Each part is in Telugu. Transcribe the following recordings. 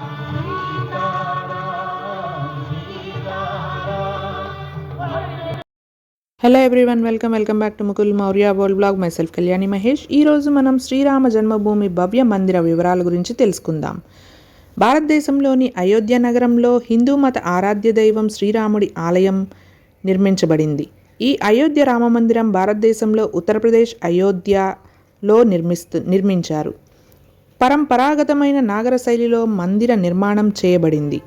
Hello everyone welcome welcome back to Mukul Maurya world blog my self Kalyani Mahesh ఈరోజు మనం శ్రీరామ జన్మభూమి భవ్య మందిర వివరాల గురించి తెలుసుకుందాం. భారతదేశంలోని అయోధ్య నగరంలో హిందూ మత ఆరాధ్య దైవం శ్రీరాముడి ఆలయం నిర్మించబడింది. ఈ అయోధ్య రామ మందిరం భారతదేశంలో ఉత్తరప్రదేశ్ అయోధ్యలో నిర్మిస్తు నిర్మించారు. పరంపరాగతమైన నాగర శైలిలో మందిర నిర్మాణం చేయబడింది.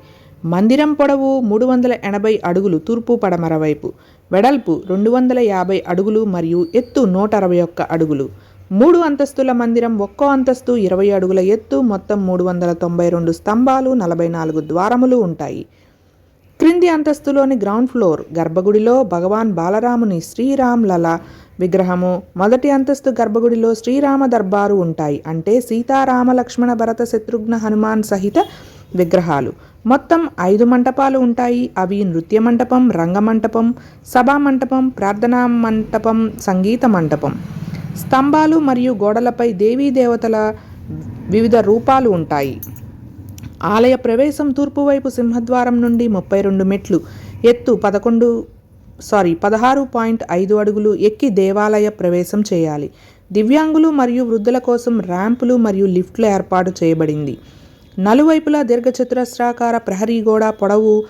మందిరం పొడవు మూడు వందల ఎనభై అడుగులు తూర్పు పడమర వైపు వెడల్పు రెండు వందల యాభై అడుగులు మరియు ఎత్తు నూట అరవై ఒక్క అడుగులు. మూడు అంతస్తుల మందిరం ఒక్కో అంతస్తు ఇరవై అడుగుల ఎత్తు మొత్తం మూడు వందల తొంభై రెండు స్తంభాలు నలభై నాలుగు ద్వారములు ఉంటాయి. క్రింది అంతస్తులోని గ్రౌండ్ ఫ్లోర్ గర్భగుడిలో భగవాన్ బాలరాముని శ్రీరామ్ లల విగ్రహము మొదటి అంతస్తు గర్భగుడిలో శ్రీరామ దర్బారు ఉంటాయి. అంటే సీతారామ లక్ష్మణ భరత శత్రుఘ్న హనుమాన్ సహిత విగ్రహాలు. మొత్తం ఐదు మంటపాలు ఉంటాయి. అవి నృత్య మంటపం రంగమంటపం సభా మంటపం ప్రార్థనా మంటపం సంగీత మంటపం. స్తంభాలు మరియు గోడలపై దేవీ దేవతల వివిధ రూపాలు ఉంటాయి. ఆలయ ప్రవేశం తూర్పు వైపు సింహద్వారం నుండి ముప్పై రెండు మెట్లు. ఎత్తు పదకొండు సారీ పదహారు పాయింట్ ఐదు అడుగులు ఎక్కి దేవాలయ ప్రవేశం చేయాలి. దివ్యాంగులు మరియు వృద్ధుల కోసం ర్యాంపులు మరియు లిఫ్ట్లు ఏర్పాటు చేయబడింది. నలువైపులా దీర్ఘచతురస్రాకార ప్రహరీ గోడ పొడవు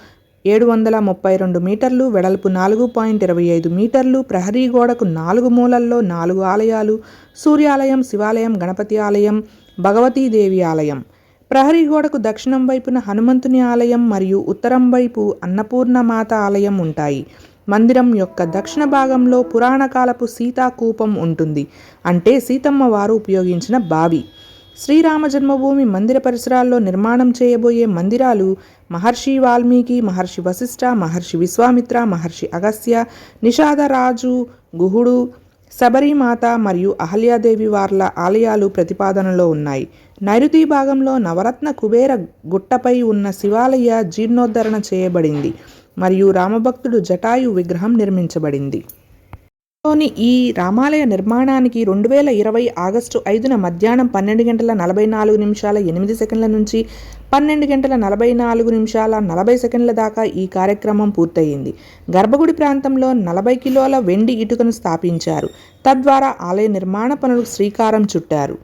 ఏడు వందల ముప్పై రెండు మీటర్లు వెడల్పు నాలుగు పాయింట్ ఇరవై ఐదు మీటర్లు ప్రహరీ గోడకు నాలుగు మూలల్లో నాలుగు ఆలయాలు సూర్యాలయం శివాలయం గణపతి ఆలయం భగవతీదేవి ఆలయం. ప్రహరీ గోడకు దక్షిణం వైపున హనుమంతుని ఆలయం మరియు ఉత్తరం వైపు అన్నపూర్ణమాత ఆలయం ఉంటాయి. మందిరం యొక్క దక్షిణ భాగంలో పురాణకాలపు సీతాకూపం ఉంటుంది. అంటే సీతమ్మ వారు ఉపయోగించిన బావి. శ్రీరామ జన్మభూమి మందిర పరిసరాల్లో నిర్మాణం చేయబోయే మందిరాలు మహర్షి వాల్మీకి మహర్షి వశిష్ఠ మహర్షి విశ్వామిత్ర మహర్షి అగస్య నిషాదరాజు గుహుడు శబరిమాత మరియు అహల్యాదేవి వార్ల ఆలయాలు ప్రతిపాదనలో ఉన్నాయి. నైరుతి భాగంలో నవరత్న కుబేర గుట్టపై ఉన్న శివాలయ జీర్ణోద్ధరణ చేయబడింది. మరియు రామభక్తుడు జటాయు విగ్రహం నిర్మించబడింది. లోని ఈ రామాలయ నిర్మాణానికి రెండు వేల ఇరవై ఆగస్టు ఐదున మధ్యాహ్నం పన్నెండు గంటల నలభై నాలుగు నిమిషాల ఎనిమిది సెకండ్ల నుంచి పన్నెండు గంటల నలభై నాలుగు నిమిషాల నలభై సెకండ్ల దాకా ఈ కార్యక్రమం పూర్తయింది. గర్భగుడి ప్రాంతంలో నలభై కిలోల వెండి ఇటుకను స్థాపించారు. తద్వారా ఆలయ నిర్మాణ పనులు శ్రీకారం చుట్టారు.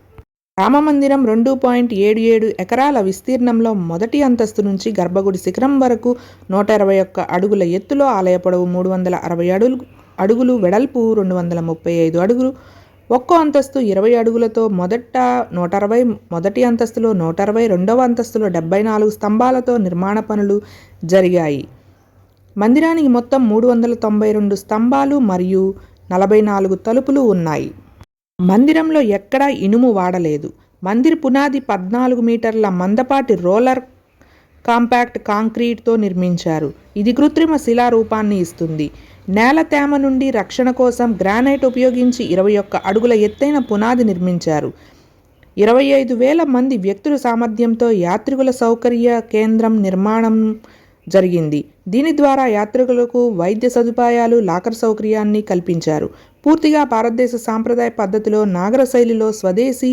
రామమందిరం రెండు పాయింట్ ఏడు ఏడు ఎకరాల విస్తీర్ణంలో మొదటి అంతస్తు నుంచి గర్భగుడి శిఖరం వరకు నూట ఇరవై ఒక్క అడుగుల ఎత్తులో ఆలయ పొడవు మూడు వందల అరవై అడుగులు అడుగులు వెడల్పు రెండు వందల ముప్పై ఐదు అడుగులు. ఒక్కో అంతస్తు ఇరవై అడుగులతో మొదట నూట అరవై మొదటి అంతస్తులో నూట అరవై రెండవ అంతస్తులో డెబ్బై నాలుగు స్తంభాలతో నిర్మాణ పనులు జరిగాయి. మందిరానికి మొత్తం మూడు వందల తొంభై రెండు స్తంభాలు మరియు నలభై నాలుగు తలుపులు ఉన్నాయి. మందిరంలో ఎక్కడా ఇనుము వాడలేదు. మందిర్ పునాది పద్నాలుగు మీటర్ల మందపాటి రోలర్ కాంపాక్ట్ కాంక్రీట్తో నిర్మించారు. ఇది కృత్రిమ శిలా రూపాన్ని ఇస్తుంది. నేల తేమ నుండి రక్షణ కోసం గ్రానైట్ ఉపయోగించి ఇరవై ఒక్క అడుగుల ఎత్తైన పునాది నిర్మించారు. ఇరవై ఐదు వేల మంది వ్యక్తుల సామర్థ్యంతో యాత్రికుల సౌకర్య కేంద్రం నిర్మాణం జరిగింది. దీని ద్వారా యాత్రికులకు వైద్య సదుపాయాలు లాకర్ సౌకర్యాన్ని కల్పించారు. పూర్తిగా భారతదేశ సాంప్రదాయ పద్ధతిలో నాగర శైలిలో స్వదేశీ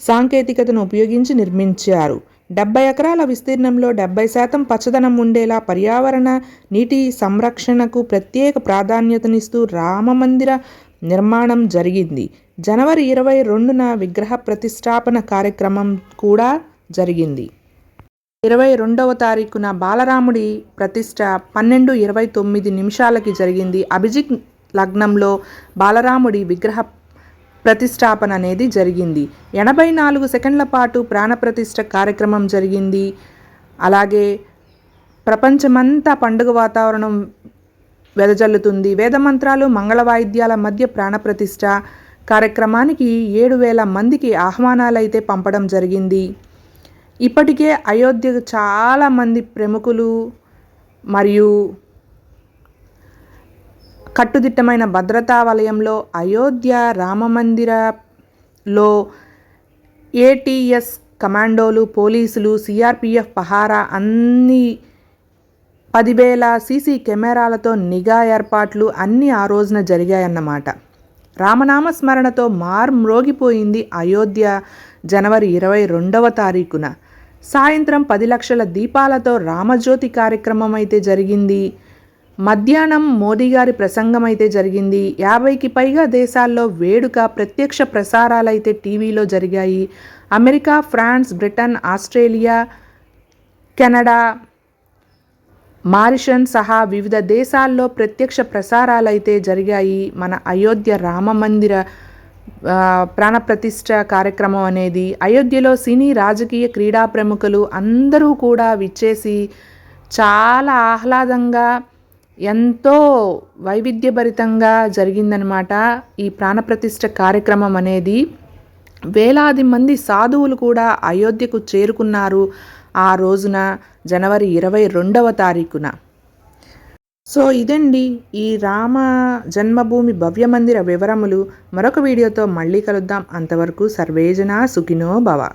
సాంకేతికతను ఉపయోగించి నిర్మించారు. డెబ్బై ఎకరాల విస్తీర్ణంలో డెబ్బై శాతం పచ్చదనం ఉండేలా పర్యావరణ నీటి సంరక్షణకు ప్రత్యేక ప్రాధాన్యతనిస్తూ రామమందిర నిర్మాణం జరిగింది. జనవరి ఇరవై రెండున విగ్రహ ప్రతిష్టాపన కార్యక్రమం కూడా జరిగింది. ఇరవై రెండవ తారీఖున బాలరాముడి ప్రతిష్ట పన్నెండు ఇరవై తొమ్మిది నిమిషాలకి జరిగింది. అభిజిత్ లగ్నంలో బాలరాముడి విగ్రహ ప్రతిష్టాపన అనేది జరిగింది. ఎనభై నాలుగు సెకండ్ల పాటు ప్రాణప్రతిష్ఠ కార్యక్రమం జరిగింది. అలాగే ప్రపంచమంతా పండుగ వాతావరణం వెదజల్లుతుంది. వేదమంత్రాలు మంగళ వాయిద్యాల మధ్య ప్రాణప్రతిష్ఠ కార్యక్రమానికి ఏడు వేల మందికి ఆహ్వానాలైతే పంపడం జరిగింది. ఇప్పటికే అయోధ్యకు చాలామంది ప్రముఖులు మరియు కట్టుదిట్టమైన భద్రతా వలయంలో అయోధ్య రామమందిరలో ఏటీఎస్ కమాండోలు పోలీసులు సిఆర్పిఎఫ్ పహారా అన్ని పదివేల సీసీ కెమెరాలతో నిఘా ఏర్పాట్లు అన్నీ ఆ రోజున జరిగాయన్నమాట. రామనామ స్మరణతో మార్మ్రోగిపోయింది అయోధ్య జనవరి ఇరవై రెండవ తారీఖున. సాయంత్రం పది లక్షల దీపాలతో రామజ్యోతి కార్యక్రమం అయితే జరిగింది. మధ్యాహ్నం మోదీ గారి ప్రసంగం అయితే జరిగింది. యాభైకి పైగా దేశాల్లో వేడుక ప్రత్యక్ష ప్రసారాలైతే టీవీలో జరిగాయి. America France Britain Australia Canada Mauritius సహా వివిధ దేశాల్లో ప్రత్యక్ష ప్రసారాలైతే జరిగాయి. మన అయోధ్య రామ మందిర ప్రాణప్రతిష్ఠ కార్యక్రమం అనేది అయోధ్యలో సినీ రాజకీయ క్రీడా ప్రముఖులు అందరూ కూడా విచ్చేసి చాలా ఆహ్లాదంగా ఎంతో వైవిధ్యభరితంగా జరిగిందనమాట ఈ ప్రాణప్రతిష్ఠ కార్యక్రమం అనేది. వేలాది మంది సాధువులు కూడా అయోధ్యకు చేరుకున్నారు ఆ రోజున జనవరి ఇరవై రెండవ తారీఖున. సో ఇదండి ఈ రామ జన్మభూమి భవ్య మందిర వివరములు. మరొక వీడియోతో మళ్ళీ కలుద్దాం. అంతవరకు సర్వేజన సుఖినో భవ.